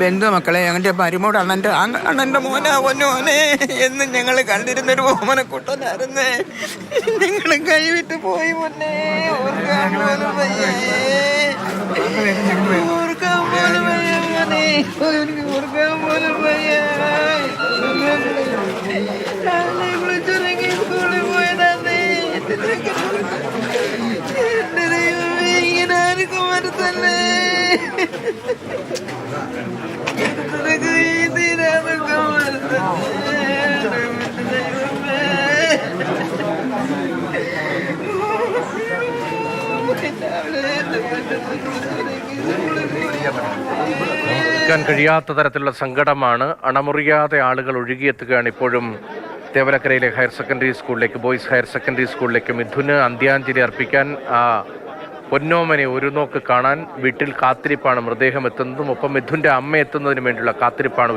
ബന്ധു മക്കളെ ഞങ്ങളുടെ അണ്ണന്റെ അണ്ണന്റെ അണ്ണന്റെ മോനാ പൊന്നോനെ എന്ന് ഞങ്ങൾ കണ്ടിരുന്നൊരു ഓമനക്കുട്ടനായിരുന്നേ നിങ്ങൾ കൈവിട്ട് പോയി മോനെ ഓർക്കാൻ പോലും മോനെ. ഓർക്കാൻ പോലും ഇങ്ങനെ ആർക്കും ഓർക്കാൻ കഴിയാത്ത തരത്തിലുള്ള സങ്കടമാണ്. അണമുറിയാതെ ആളുകൾ ഒഴുകിയെത്തുകയാണ് ഇപ്പോഴും തേവലക്കരയിലെ ഹയർ സെക്കൻഡറി സ്കൂളിലേക്ക് ബോയ്സ് ഹയർ സെക്കൻഡറി സ്കൂളിലേക്ക് മിഥുന് അന്ത്യാഞ്ജലി അർപ്പിക്കാൻ ആ പൊന്നോമനെ ഒരു നോക്ക് കാണാൻ വീട്ടിൽ കാത്തിരിപ്പാണ് മൃതദേഹം എത്തുന്നതും ഒപ്പം മിഥുന്റെ അമ്മ എത്തുന്നതിന് വേണ്ടിയുള്ള കാത്തിരിപ്പാണ്